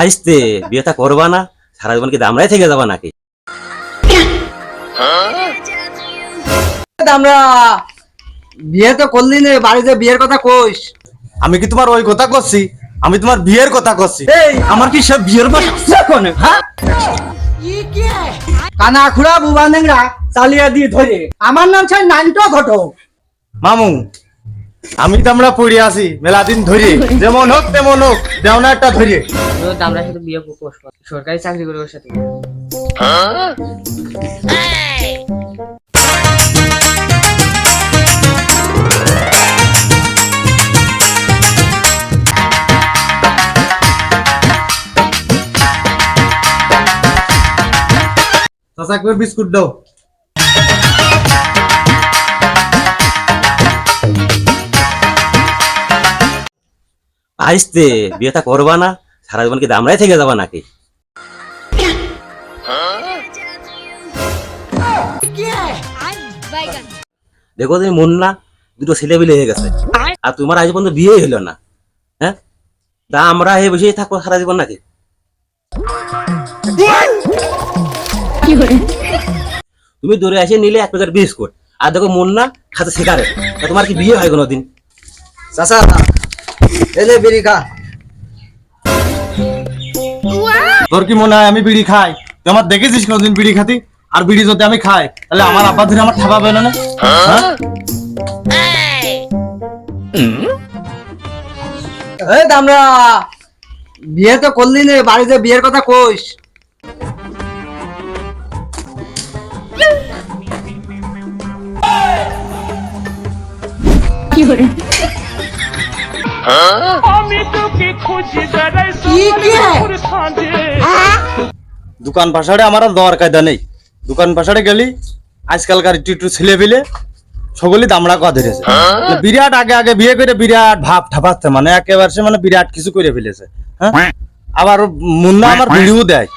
আইসতে বিয়েটা করবা না সারা জীবন কি দামরাই থেকে যাবা নাকি? আমরা বিয়ে তো করলি নে বাড়িতে বিয়ের কথা কইস। আমি কি তোমার ওই কথা করছি? আমি তোমার বিয়ের কথা করছি। এই। আমার কি সব বিয়ের কথা? এখন হ্যাঁ কানা খুড়া বুবা নেংরা চালিয়ে দিয়ে ধরে। আমার নাম ছাই নাইনটো ঘটক। মামু আমি তো আমরা পড়ে আছি মেলা দিন ধরে। যেমন হোক তেমন হোক দেওনা একটা ধরে। আমরা সাথে বিয়ে প্রপোজ সরকারি চাকরি করে ওর সাথে। চাচা একবার বিস্কুট দাও। আইসতে, বিয়েটা করবা না সারা জীবন কি দামরাই থেকে যাবা নাকি? দেখো তুমি মুন্না, দুটো ছেলে বিলে হয়ে গেছে। আর তোমার আজ পর্যন্ত বিয়ে হলো না হ্যাঁ? তা আমরা এই বসেই থাকব সারা জীবন নাকি? তুমি দূরে এসে নিলে এক প্যাকেট বিস্কুট। আর দেখো মুন্না খাতে সিগারেট তোমার কি বিয়ে হয় কোনোদিন? চাচা এলে বিড়ি খা। তোর কি মনে হয় আমি বিড়ি খাই? তুই আমার দেখেছিস কোনদিন বিড়ি খাতি? আর বিড়ি যদি আমি খাই তাহলে আমার আব্বা ধরে আমার ঠাপাবে না? হ্যাঁ? এই আমরা বিয়ে তো করলি নে বাড়িতে বিয়ের কথা কইস। বেড়াই সাঁঝে দোকান পাশাড়ে আমার দেওয়ার কায়দা নেই। দোকান পাশাড়ে গেলি আজকালকার একটু একটু ছেলে পিলে সকলেই দামড়া কথা ধরেছে মানে বিরাট আগে আগে বিয়ে করে বিরাট ভাব ঠাপাচ্ছে মানে একেবারে সে মানে বিরাট কিছু করে ফেলেছে। হ্যাঁ? আবার মুন্না আমার ভিডিও দেয়।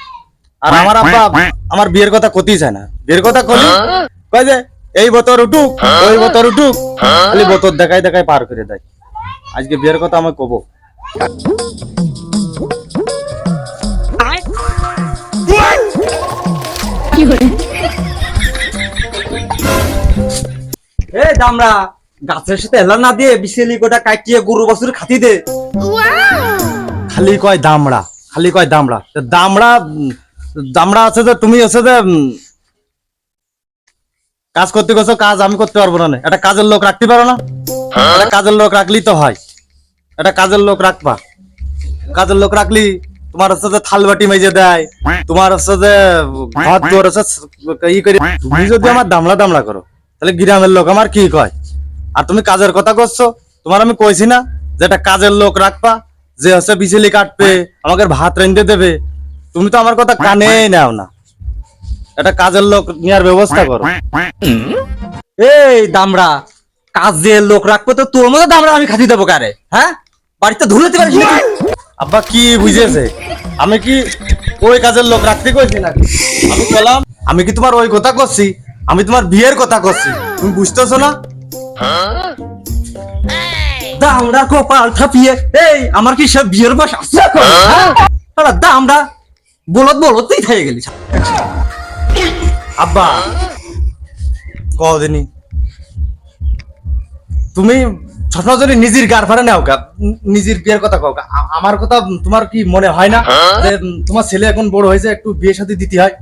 আর আমার আব্বা আমার বিয়ের কথা কতেই চায় না। বিয়ের কথা কলি? কয় যে এই বতর উঠুক ওই বতর উঠুক। খালি বতর দেখাই দেখাই পার করে দেয়। আজকে বিয়ের কথা আমি কব। এ দামরা, গাছের সাথে এলা না দিয়ে বিশেলি কাটিয়ে গরু খাতি দে। খালি কয় দামড়া খালি কয় দামড়া দামড়া দামড়া আছে যে, তুমি আছে যে কাজ করতে গেছো, কাজ আমি করতে পারব না নে। একটা কাজের লোক রাখতে পারো না? একটা কাজের লোক রাখলেই তো হয়। একটা কাজের লোক রাখবা। কাজের লোক রাখলি তোমার হচ্ছে যে থাল বাটি মেজে দেয় তোমার হচ্ছে যে ঘর তোর হচ্ছে ই করে তুমি যদি আমার দামড়া দামড়া করো তাহলে গ্রামের লোক আমার কি কয়? আর তুমি কাজের কথা করছ তোমার আমি কইছি না যে একটা কাজের লোক রাখবা যে হচ্ছে বিজলি কাটবে আমাকে ভাত রেঁধে দেবে। তুমি তো আমার কথা কানে নাও না। একটা কাজের লোক নেওয়ার ব্যবস্থা করো। এই দামড়া কাজের লোক রাখব তো তোর মতো আমি খাতি দেবো কারে হ্যাঁ? বাড়িতে ধুলেতে পারিস না? আব্বা কি বুঝেছে আমি কি ওই কাজের লোক রাখতে কইছি নাকি? আমি বললাম আমি কি তোমার ওই কথা করছি আমি তোমার বিয়ের কথা করছি তুমি বুঝতেছো না? দামড়া কপাল থাপিয়ে এই আমার কি সব বিয়ের এখন? হ্যাঁ? দামড়া বলত বলতেই থেকে গেলি। আব্বা কদিনই তুমি সবসময় যদি নিজের গার ফাড়ে নাও নিজের বিয়ের কথা কাও আমার কথা তোমার কি মনে হয় না যে তোমার ছেলে এখন বড় হয়েছে একটু বিয়ে সাথে দিতে হয়?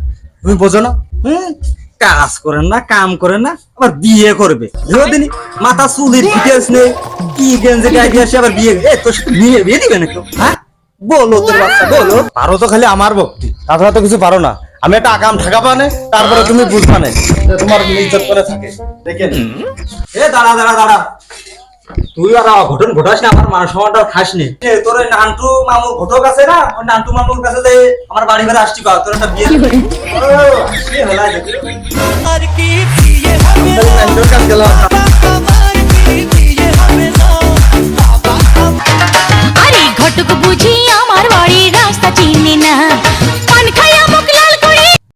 তুমি বোঝো না? হুম, কাজ করেন না কাম করেন না আবার বিয়ে করবে। দিনই মাথা চুলির ডিটেলস নেই কি গেঞ্জে গায়ে দিয়ে আসে আবার বিয়ে। এ তোর সাথে বিয়ে বিয়ে দিবে নাকি? হ্যাঁ? বলো তোর বাচ্চা বলো। পারো তো খালি আমার ভক্তি তাছাড়া তো কিছু পারো না। আমি একটা আগাম ঠাকা পানে তারপরে তুমি বুঝবা না যে তোমার ইজ্জত করে থাকে। দেখে এ দাঁড়া দাঁড়া দাঁড়া। তুই আর ঘটন ঘটাস না আমার মান সম্মানটা খাস নি। তোর ওই নান্টু মামুর ঘটক আছে না? ওই নান্টু মামুর কাছে যে আমার বাড়ি ঘরে আসছি পাও তোর একটা বিয়ে হেলায় দেখলি। গেলাম।